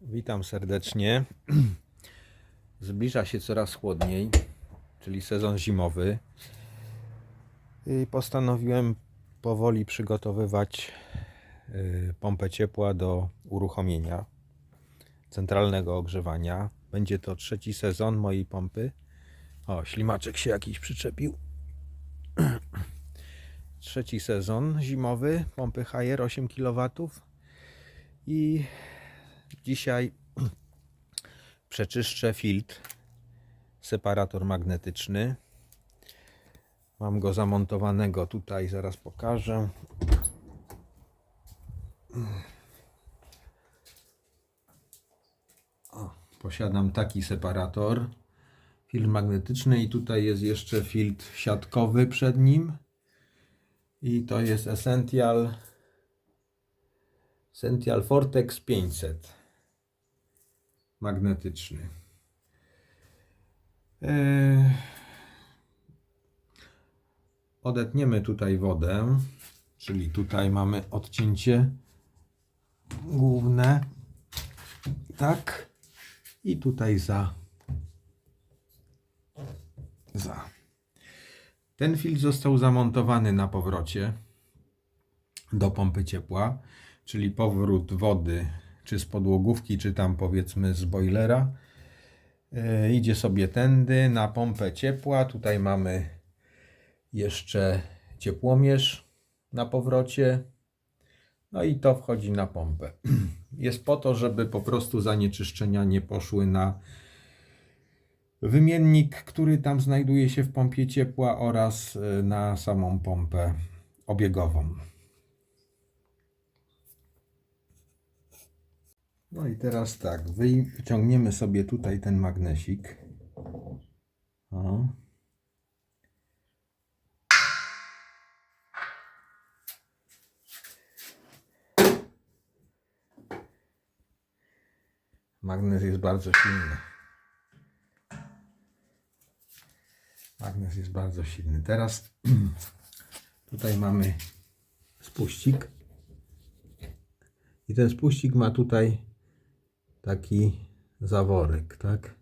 Witam serdecznie. Zbliża się coraz chłodniej, czyli sezon zimowy. I postanowiłem powoli przygotowywać y, pompę ciepła do uruchomienia centralnego ogrzewania. Będzie to trzeci sezon mojej pompy. O, ślimaczek się jakiś przyczepił. Trzeci sezon zimowy pompy HR 8 kW. I Dzisiaj przeczyszczę filtr, separator magnetyczny. Mam go zamontowanego tutaj, zaraz pokażę. O, posiadam taki separator, filtr magnetyczny i tutaj jest jeszcze filtr siatkowy przed nim. I to jest Essential Essential Vortex 500 magnetyczny. Eee, Odetniemy tutaj wodę, czyli tutaj mamy odcięcie główne. Tak. I tutaj za. Za. Ten filtr został zamontowany na powrocie do pompy ciepła, czyli powrót wody czy z podłogówki, czy tam powiedzmy z boilera. E, idzie sobie tędy na pompę ciepła. Tutaj mamy jeszcze ciepłomierz na powrocie. No i to wchodzi na pompę. Jest po to, żeby po prostu zanieczyszczenia nie poszły na wymiennik, który tam znajduje się w pompie ciepła oraz e, na samą pompę obiegową. No i teraz tak, wyciągniemy sobie tutaj ten magnesik. O. Magnes jest bardzo silny. Magnes jest bardzo silny. Teraz tutaj mamy spuścik. I ten spuścik ma tutaj taki zaworek, tak?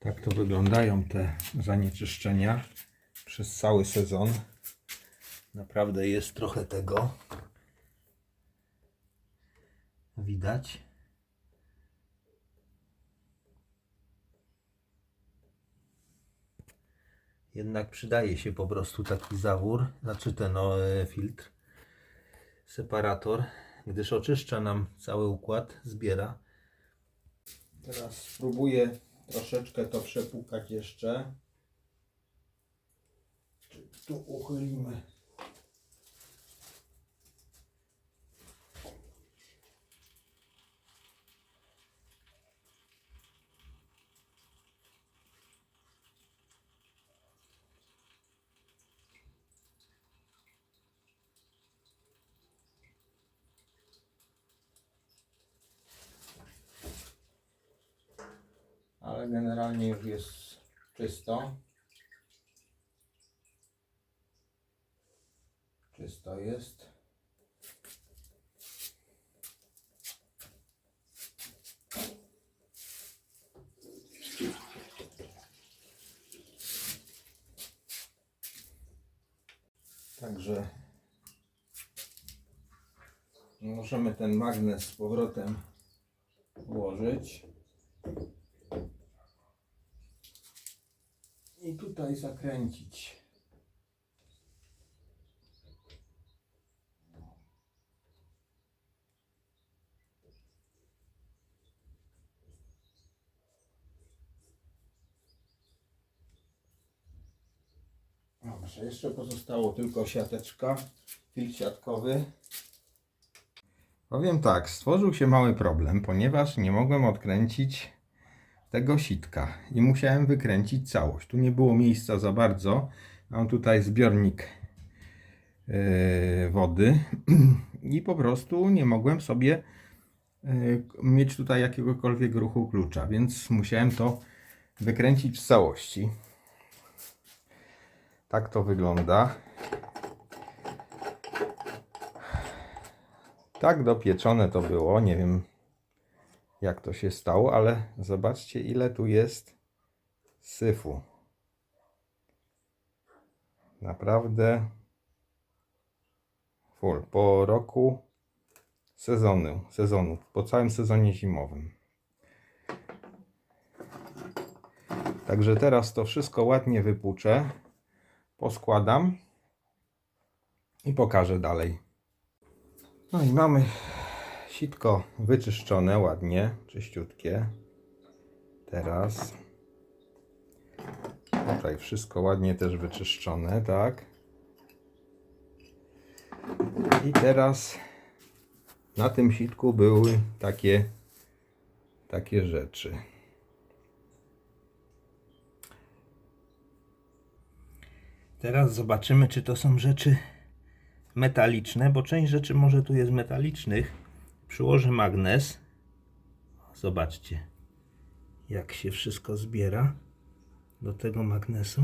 Tak to wyglądają te zanieczyszczenia przez cały sezon. Naprawdę jest trochę tego. Widać. Jednak przydaje się po prostu taki zawór, znaczy ten o, e, filtr, separator, gdyż oczyszcza nam cały układ, zbiera. Teraz spróbuję troszeczkę to przepłukać jeszcze. Tu uchylimy. Ale generalnie już jest czysto. Czysto jest. Także możemy ten magnes z powrotem włożyć. i tutaj zakręcić. Dobrze, jeszcze pozostało tylko siateczka, filtr siatkowy. Powiem tak, stworzył się mały problem, ponieważ nie mogłem odkręcić tego sitka i musiałem wykręcić całość. Tu nie było miejsca za bardzo. Mam tutaj zbiornik yy, wody i po prostu nie mogłem sobie yy, mieć tutaj jakiegokolwiek ruchu klucza, więc musiałem to wykręcić w całości. Tak to wygląda. Tak dopieczone to było. Nie wiem jak to się stało, ale zobaczcie ile tu jest syfu. Naprawdę full. Po roku sezonu, sezonu, po całym sezonie zimowym. Także teraz to wszystko ładnie wypłuczę, poskładam i pokażę dalej. No i mamy sitko wyczyszczone ładnie, czyściutkie. Teraz tutaj wszystko ładnie też wyczyszczone, tak. I teraz na tym sitku były takie takie rzeczy. Teraz zobaczymy, czy to są rzeczy metaliczne, bo część rzeczy może tu jest metalicznych. Przyłożę magnes. Zobaczcie, jak się wszystko zbiera do tego magnesu.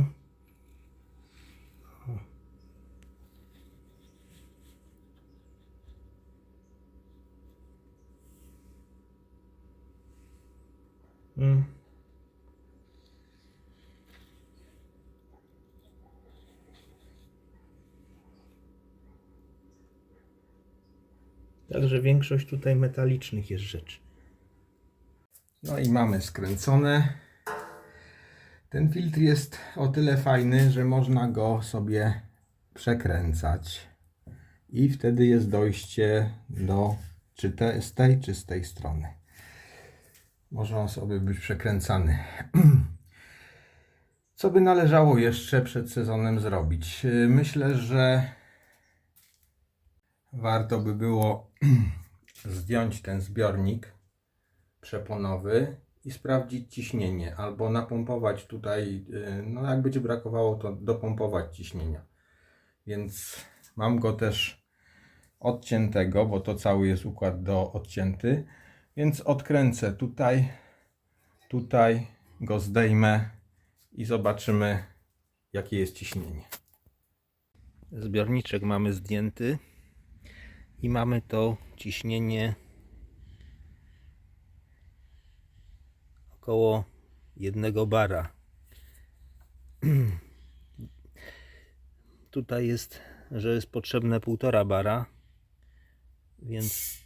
Mm. Także większość tutaj metalicznych jest rzeczy. No i mamy skręcone. Ten filtr jest o tyle fajny, że można go sobie przekręcać. I wtedy jest dojście do czy te, z tej, czy z tej strony. Może on sobie być przekręcany. Co by należało jeszcze przed sezonem zrobić? Myślę, że warto by było zdjąć ten zbiornik przeponowy i sprawdzić ciśnienie, albo napompować tutaj, y, no jak brakowało, to dopompować ciśnienia. Więc mam go też odciętego, bo to cały jest układ do odcięty, więc odkręcę tutaj, tutaj go zdejmę i zobaczymy jakie jest ciśnienie. Zbiorniczek mamy zdjęty i mamy to ciśnienie około jednego bara. Tutaj jest, że jest potrzebne półtora bara, więc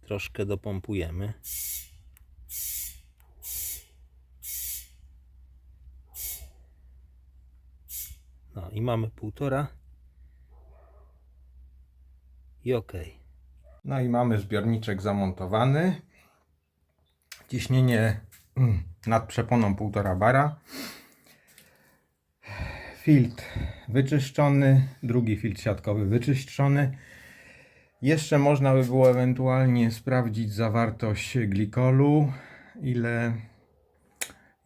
troszkę dopompujemy. No i mamy półtora i ok. No i mamy zbiorniczek zamontowany. Ciśnienie mm, nad przeponą 1,5 bara. Filtr wyczyszczony, drugi filtr siatkowy wyczyszczony. Jeszcze można by było ewentualnie sprawdzić zawartość glikolu, ile,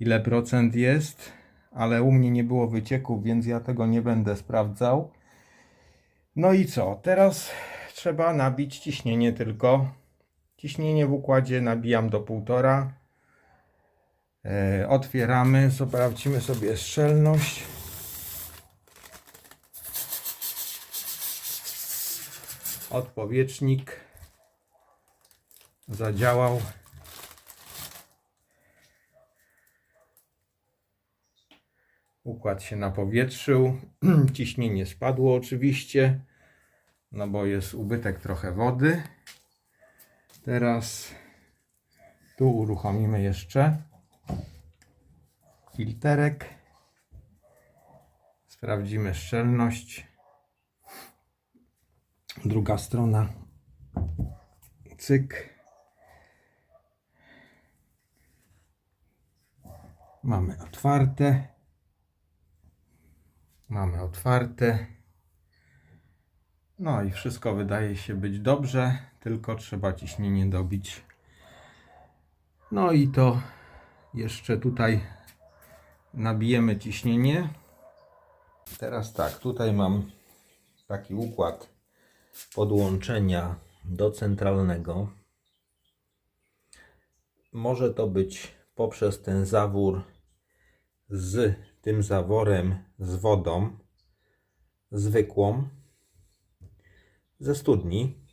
ile procent jest, ale u mnie nie było wycieków, więc ja tego nie będę sprawdzał. No i co? Teraz trzeba nabić ciśnienie tylko. Ciśnienie w układzie nabijam do 1,5. E, otwieramy, sprawdzimy sobie szczelność. Odpowietrznik zadziałał. Układ się napowietrzył. Ciśnienie spadło oczywiście no bo jest ubytek trochę wody. Teraz tu uruchomimy jeszcze filterek. Sprawdzimy szczelność. Druga strona. Cyk. Mamy otwarte. Mamy otwarte. No i wszystko wydaje się być dobrze, tylko trzeba ciśnienie dobić. No i to jeszcze tutaj nabijemy ciśnienie. Teraz tak, tutaj mam taki układ podłączenia do centralnego. Może to być poprzez ten zawór z tym zaworem z wodą zwykłą ze studni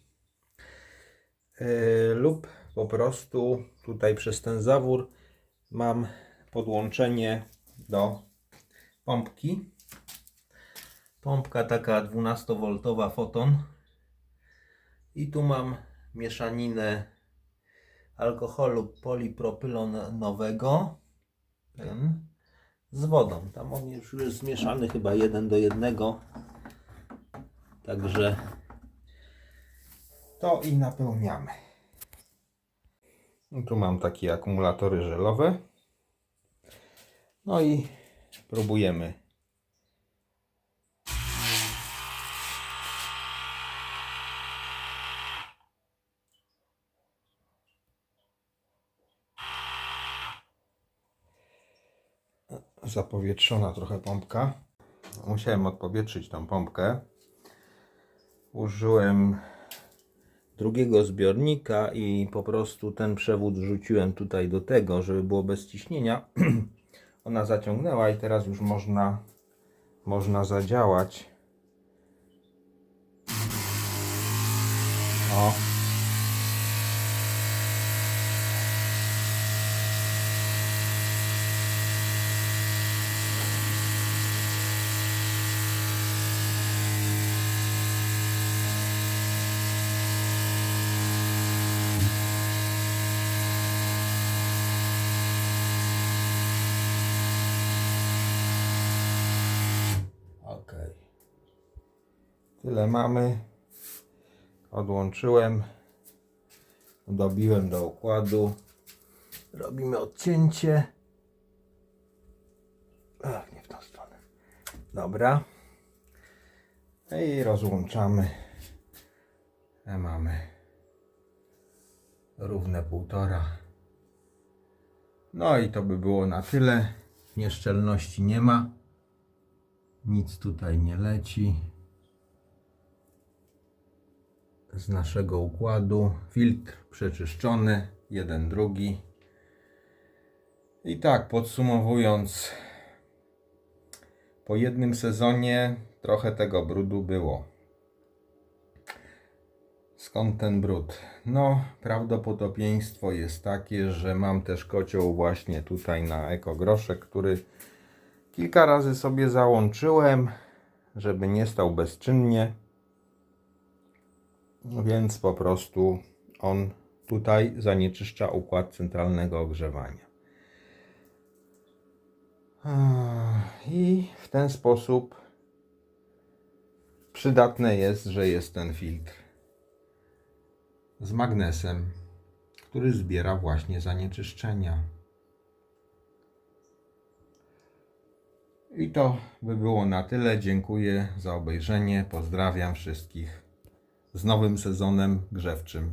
Yy, lub po prostu tutaj przez ten zawór mam podłączenie do pompki. Pompka taka 12V foton. I tu mam mieszaninę alkoholu polipropylonowego ten, z wodą. Tam on już jest zmieszany chyba jeden do jednego. Także to i napełniamy. No tu mam takie akumulatory żelowe. No i próbujemy. Zapowietrzona trochę pompka. Musiałem odpowietrzyć tą pompkę. Użyłem drugiego zbiornika i po prostu ten przewód wrzuciłem tutaj do tego, żeby było bez ciśnienia. Ona zaciągnęła i teraz już można, można zadziałać. O. Ok. Tyle mamy. Odłączyłem. Dobiłem do układu. Robimy odcięcie. Ach, nie w tą stronę. Dobra. I rozłączamy. I mamy równe półtora. No i to by było na tyle. Nieszczelności nie ma. Nic tutaj nie leci. Z naszego układu filtr przeczyszczony, jeden, drugi. I tak podsumowując, po jednym sezonie trochę tego brudu było. Skąd ten brud? No, prawdopodobieństwo jest takie, że mam też kocioł właśnie tutaj na ekogroszek, który Kilka razy sobie załączyłem, żeby nie stał bezczynnie. Więc po prostu on tutaj zanieczyszcza układ centralnego ogrzewania. I w ten sposób przydatne jest, że jest ten filtr z magnesem, który zbiera właśnie zanieczyszczenia. I to by było na tyle. Dziękuję za obejrzenie. Pozdrawiam wszystkich z nowym sezonem grzewczym.